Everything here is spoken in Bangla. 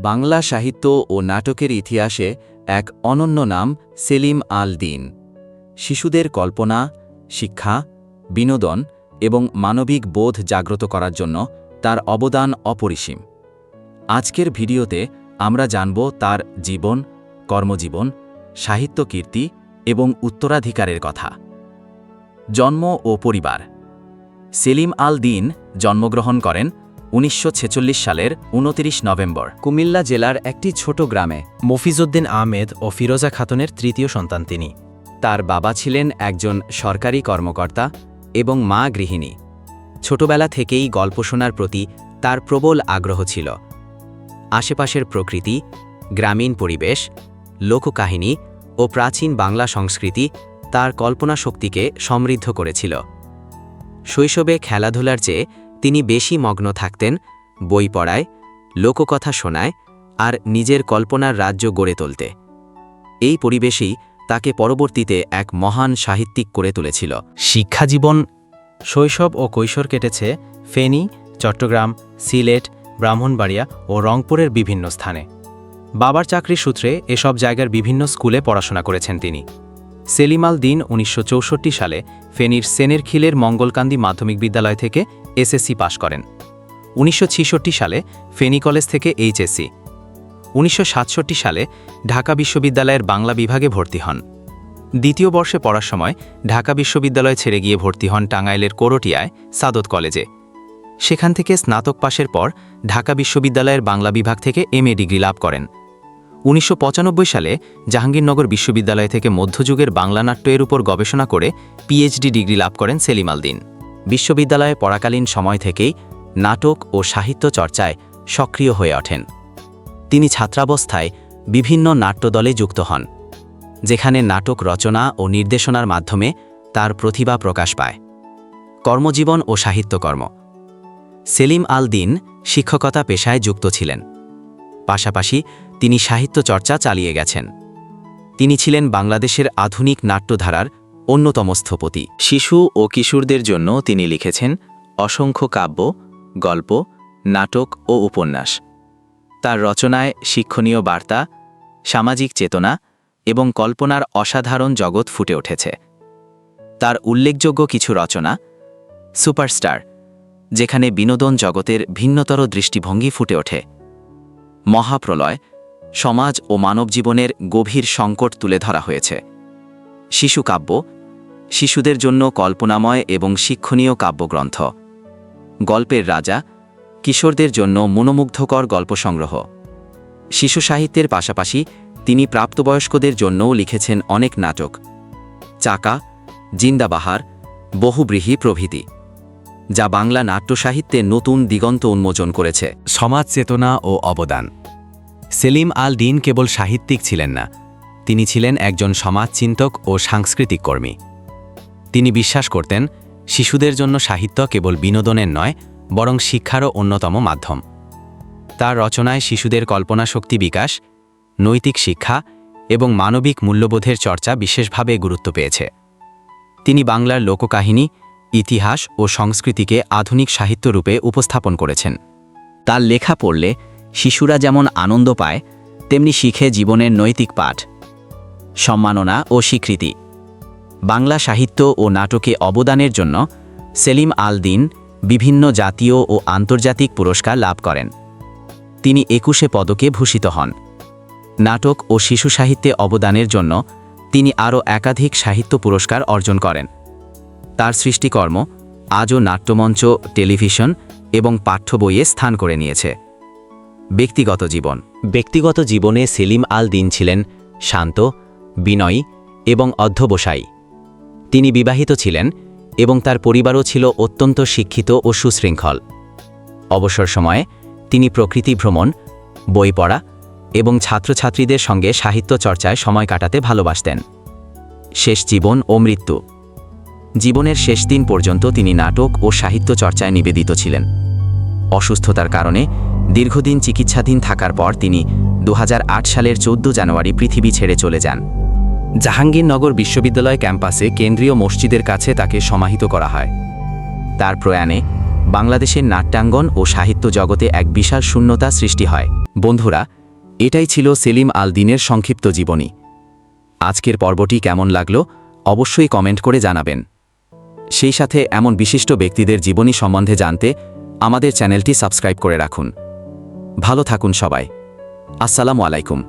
বাংলা সাহিত্য ও নাটকের ইতিহাসে এক অনন্য নাম সেলিম আল দিন শিশুদের কল্পনা, শিক্ষা, বিনোদন এবং মানবিক বোধ জাগ্রত করার জন্য তার অবদান অপরিসীম। আজকের ভিডিওতে আমরা জানব তার জীবন, কর্মজীবন সাহিত্য কীর্তি এবং উত্তরাধিকারের কথা। জন্ম ও পরিবার। সেলিম আল দিন জন্মগ্রহণ করেন উনিশশো ছেচল্লিশ সালের উনতিরিশ নভেম্বর। কুমিল্লা জেলার একটি ছোট গ্রামে মফিজউদ্দিন আহমেদ ও ফিরোজা খাতুনের তৃতীয় সন্তান তিনি। তার বাবা ছিলেন একজন সরকারি কর্মকর্তা এবং মা গৃহিণী। ছোটবেলা থেকেই গল্প শোনার প্রতি তার প্রবল আগ্রহ ছিল। আশেপাশের প্রকৃতি, গ্রামীণ পরিবেশ, লোককাহিনী ও প্রাচীন বাংলা সংস্কৃতি তার কল্পনা শক্তিকে সমৃদ্ধ করেছিল। শৈশবে খেলাধুলার চেয়ে তিনি বেশি মগ্ন থাকতেন, বই পড়ায়, লোককথা শোনায় আর নিজের কল্পনার রাজ্য গড়ে তুলতে। এই পরিবেশই তাকে পরবর্তীতে এক মহান সাহিত্যিক করে তুলেছিল। শিক্ষাজীবন, শৈশব ও কৈশোর কেটেছে ফেনী, চট্টগ্রাম, সিলেট, ব্রাহ্মণবাড়িয়া ও রংপুরের বিভিন্ন স্থানে। বাবার চাকরি সূত্রে এসব জায়গার বিভিন্ন স্কুলে পড়াশোনা করেছেন তিনি। সেলিমাল দিন উনিশশো চৌষট্টি সালে ফেনীর সেনের খিলের মঙ্গলকান্দি মাধ্যমিক বিদ্যালয় থেকে এসএসসি পাশ করেন। উনিশশো ছেষট্টি সালে ফেনী কলেজ থেকে এইচএসসি। উনিশশো সাতষট্টি সালে ঢাকা বিশ্ববিদ্যালয়ের বাংলা বিভাগে ভর্তি হন। দ্বিতীয় বর্ষে পড়ার সময় ঢাকা বিশ্ববিদ্যালয় ছেড়ে গিয়ে ভর্তি হন টাঙ্গাইলের কোরটিয়ায় সাদত কলেজে। সেখান থেকে স্নাতক পাশের পর ঢাকা বিশ্ববিদ্যালয়ের বাংলা বিভাগ থেকে এমএ ডিগ্রি লাভ করেন। উনিশশো পঁচানব্বই সালে জাহাঙ্গীরনগর বিশ্ববিদ্যালয় থেকে মধ্যযুগের বাংলা নাট্যের উপর গবেষণা করে পিএইচডি ডিগ্রি লাভ করেন সেলিম আলদিন। বিশ্ববিদ্যালয়ে পড়াকালীন সময় থেকেই নাটক ও সাহিত্য চর্চায় সক্রিয় হয়ে ওঠেন। তিনি ছাত্রাবস্থায় বিভিন্ন নাট্যদলে যুক্ত হন, যেখানে নাটক রচনা ও নির্দেশনার মাধ্যমে তার প্রতিভা প্রকাশ পায়। কর্মজীবন ও সাহিত্যকর্ম। সেলিম আল দিন শিক্ষকতা পেশায় যুক্ত ছিলেন। পাশাপাশি তিনি সাহিত্য চর্চা চালিয়ে গেছেন। তিনি ছিলেন বাংলাদেশের আধুনিক নাট্যধারার অন্যতম স্থপতি। শিশু ও কিশোরদের জন্য তিনি লিখেছেন অসংখ্য কাব্য, গল্প, নাটক ও উপন্যাস। তার রচনায় শিক্ষণীয় বার্তা, সামাজিক চেতনা এবং কল্পনার অসাধারণ জগৎ ফুটে উঠেছে। তার উল্লেখযোগ্য কিছু রচনা, সুপারস্টার, যেখানে বিনোদন জগতের ভিন্নতর দৃষ্টিভঙ্গি ফুটে ওঠে। মহাপ্রলয়, সমাজ ও মানব জীবনের গভীর সংকট তুলে ধরা হয়েছে। শিশু কাব্য শিশুদের জন্য কল্পনাময় এবং শিক্ষণীয় কাব্যগ্রন্থ। গল্পের রাজা, কিশোরদের জন্য মনোমুগ্ধকর গল্প সংগ্রহ শিশু সাহিত্যের পাশাপাশি তিনি প্রাপ্তবয়স্কদের জন্যও লিখেছেন অনেক নাটক। চাকা, জিন্দাবাহার, বহুব্রীহি প্রভৃতি, যা বাংলা নাট্য সাহিত্যে নতুন দিগন্ত উন্মোচন করেছে। সমাজ চেতনা ও অবদান। সেলিম আল দিন কেবল সাহিত্যিক ছিলেন না, তিনি ছিলেন একজন সমাজচিন্তক ও সাংস্কৃতিক কর্মী। তিনি বিশ্বাস করতেন, শিশুদের জন্য সাহিত্য কেবল বিনোদনের নয়, বরং শিক্ষারও অন্যতম মাধ্যম। তার রচনায় শিশুদের কল্পনাশক্তি বিকাশ, নৈতিক শিক্ষা এবং মানবিক মূল্যবোধের চর্চা বিশেষভাবে গুরুত্ব পেয়েছে। তিনি বাংলার লোককাহিনী, ইতিহাস ও সংস্কৃতিকে আধুনিক সাহিত্যরূপে উপস্থাপন করেছেন। তার লেখা পড়লে শিশুরা যেমন আনন্দ পায়, তেমনি শিখে জীবনের নৈতিক পাঠ, সম্মাননা ও স্বীকৃতি। বাংলা সাহিত্য ও নাটকে অবদানের জন্য সেলিম আল দিন বিভিন্ন জাতীয় ও আন্তর্জাতিক পুরস্কার লাভ করেন। তিনি একুশে পদকে ভূষিত হন। নাটক ও শিশু সাহিত্যে অবদানের জন্য তিনি আরও একাধিক সাহিত্য পুরস্কার অর্জন করেন। তার সৃষ্টিকর্ম আজও নাট্যমঞ্চ, টেলিভিশন এবং পাঠ্য বইয়ে স্থান করে নিয়েছে। ব্যক্তিগত জীবন ব্যক্তিগত জীবনে সেলিম আল দিন ছিলেন শান্ত, বিনয়ী এবং অধ্যবসায়ী। তিনি বিবাহিত ছিলেন এবং তার পরিবারও ছিল অত্যন্ত শিক্ষিত ও সুশৃঙ্খল। অবসর সময়ে তিনি প্রকৃতি ভ্রমণ, বই পড়া এবং ছাত্রছাত্রীদের সঙ্গে সাহিত্য চর্চায় সময় কাটাতে ভালোবাসতেন। শেষ জীবন ও মৃত্যু। জীবনের শেষ দিন পর্যন্ত তিনি নাটক ও সাহিত্য চর্চায় নিবেদিত ছিলেন। অসুস্থতার কারণে দীর্ঘদিন চিকিৎসাধীন থাকার পর তিনি দু হাজার আট সালের চোদ্দ জানুয়ারি পৃথিবী ছেড়ে চলে যান। জাহাঙ্গীরনগর বিশ্ববিদ্যালয় ক্যাম্পাসে কেন্দ্রীয় মসজিদের কাছে তাকে সমাহিত করা হয়। তার প্রয়াণে বাংলাদেশের নাট্যাঙ্গন ও সাহিত্য জগতে এক বিশাল শূন্যতা সৃষ্টি হয়। বন্ধুরা, এটাই ছিল সেলিম আল দিনের সংক্ষিপ্ত জীবনী। আজকের পর্বটি কেমন লাগল অবশ্যই কমেন্ট করে জানাবেন। সেই সাথে এমন বিশিষ্ট ব্যক্তিদের জীবনী সম্বন্ধে জানতে আমাদের চ্যানেলটি সাবস্ক্রাইব করে রাখুন। ভালো থাকুন সবাই। আসসালামু আলাইকুম।